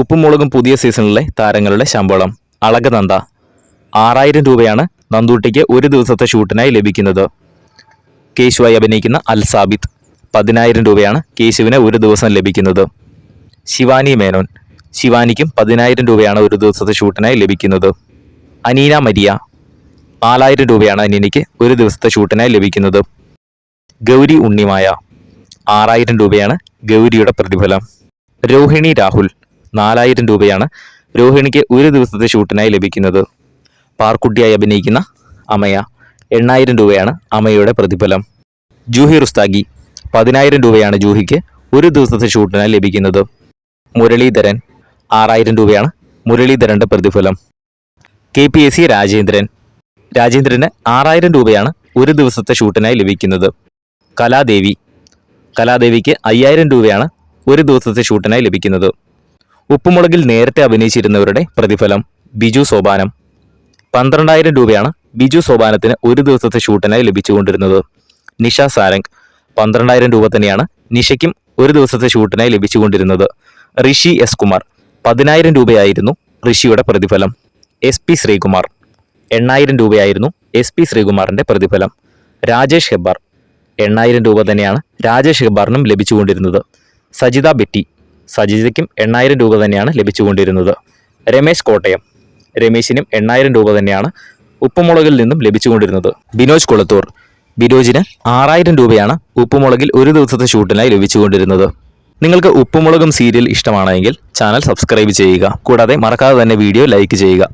ഉപ്പുമുളകും പുതിയ സീസണിലെ താരങ്ങളുടെ ശമ്പളം. അളകനന്ദ. ആറായിരം രൂപയാണ് നന്ദൂട്ടിക്ക് ഒരു ദിവസത്തെ ഷൂട്ടിനായി ലഭിക്കുന്നത്. കേശുവായി അഭിനയിക്കുന്ന അൽ സാബിത്ത്. പതിനായിരം രൂപയാണ് കേശുവിന് ഒരു ദിവസം ലഭിക്കുന്നത്. ശിവാനി മേനോൻ. ശിവാനിക്കും പതിനായിരം രൂപയാണ് ഒരു ദിവസത്തെ ഷൂട്ടിനായി ലഭിക്കുന്നത്. അനീന മരിയ. നാലായിരം രൂപയാണ് അനീനയ്ക്ക് ഒരു ദിവസത്തെ ഷൂട്ടിനായി ലഭിക്കുന്നത്. ഗൗരി ഉണ്ണിമായ. ആറായിരം രൂപയാണ് ഗൗരിയുടെ പ്രതിഫലം. രോഹിണി രാഹുൽ. നാലായിരം രൂപയാണ് രോഹിണിക്ക് ഒരു ദിവസത്തെ ഷൂട്ടിനായി ലഭിക്കുന്നത്. പാർക്കുട്ടിയായി അഭിനയിക്കുന്ന അമയ എണ്ണായിരം രൂപയാണ് അമയയുടെ പ്രതിഫലം. ജൂഹി റുസ്താഗി പതിനായിരം രൂപയാണ് ജൂഹിക്ക് ഒരു ദിവസത്തെ ഷൂട്ടിനായി ലഭിക്കുന്നത്. മുരളീധരൻ ആറായിരം രൂപയാണ് മുരളീധരന്റെ പ്രതിഫലം. K P S C Rajendran രാജേന്ദ്രന് ആറായിരം രൂപയാണ് ഒരു ദിവസത്തെ ഷൂട്ടിനായി ലഭിക്കുന്നത്. കലാദേവി കലാദേവിക്ക് അയ്യായിരം രൂപയാണ് ഒരു ദിവസത്തെ ഷൂട്ടിനായി ലഭിക്കുന്നത്. ഉപ്പുമുളകിൽ നേരത്തെ അഭിനയിച്ചിരുന്നവരുടെ പ്രതിഫലം ബിജു സോപാനം. പന്ത്രണ്ടായിരം രൂപയാണ് ബിജു സോപാനത്തിന് ഒരു ദിവസത്തെ ഷൂട്ടിനായി ലഭിച്ചുകൊണ്ടിരുന്നത്. നിഷ സാരംഗ്. പന്ത്രണ്ടായിരം രൂപ തന്നെയാണ് നിഷയ്ക്കും ഒരു ദിവസത്തെ ഷൂട്ടിനായി ലഭിച്ചുകൊണ്ടിരുന്നത്. ഋഷി എസ് കുമാർ. പതിനായിരം രൂപയായിരുന്നു ഋഷിയുടെ പ്രതിഫലം. S P Sreekumar. എണ്ണായിരം രൂപയായിരുന്നു എസ് പി ശ്രീകുമാറിന്റെ പ്രതിഫലം. രാജേഷ് ഹെബ്ബാർ. എണ്ണായിരം രൂപ തന്നെയാണ് രാജേഷ് ഹെബ്ബാറിനും ലഭിച്ചുകൊണ്ടിരുന്നത്. സജിത ബെറ്റി സജിതയ്ക്കും എണ്ണായിരം രൂപ തന്നെയാണ് ലഭിച്ചുകൊണ്ടിരുന്നത്. രമേശ് കോട്ടയം. രമേശിനും എണ്ണായിരം രൂപ തന്നെയാണ് ഉപ്പുമുളകിൽ നിന്നും ലഭിച്ചുകൊണ്ടിരുന്നത്. ബിനോജ് കൊളത്തൂർ. ബിനോജിന് ആറായിരം രൂപയാണ് ഉപ്പുമുളകിൽ ഒരു ദിവസത്തെ ഷൂട്ടിനായി ലഭിച്ചുകൊണ്ടിരുന്നത്. നിങ്ങൾക്ക് ഉപ്പുമുളകും സീരിയൽ ഇഷ്ടമാണെങ്കിൽ ചാനൽ സബ്സ്ക്രൈബ് ചെയ്യുക. കൂടാതെ മറക്കാതെ തന്നെ വീഡിയോ ലൈക്ക് ചെയ്യുക.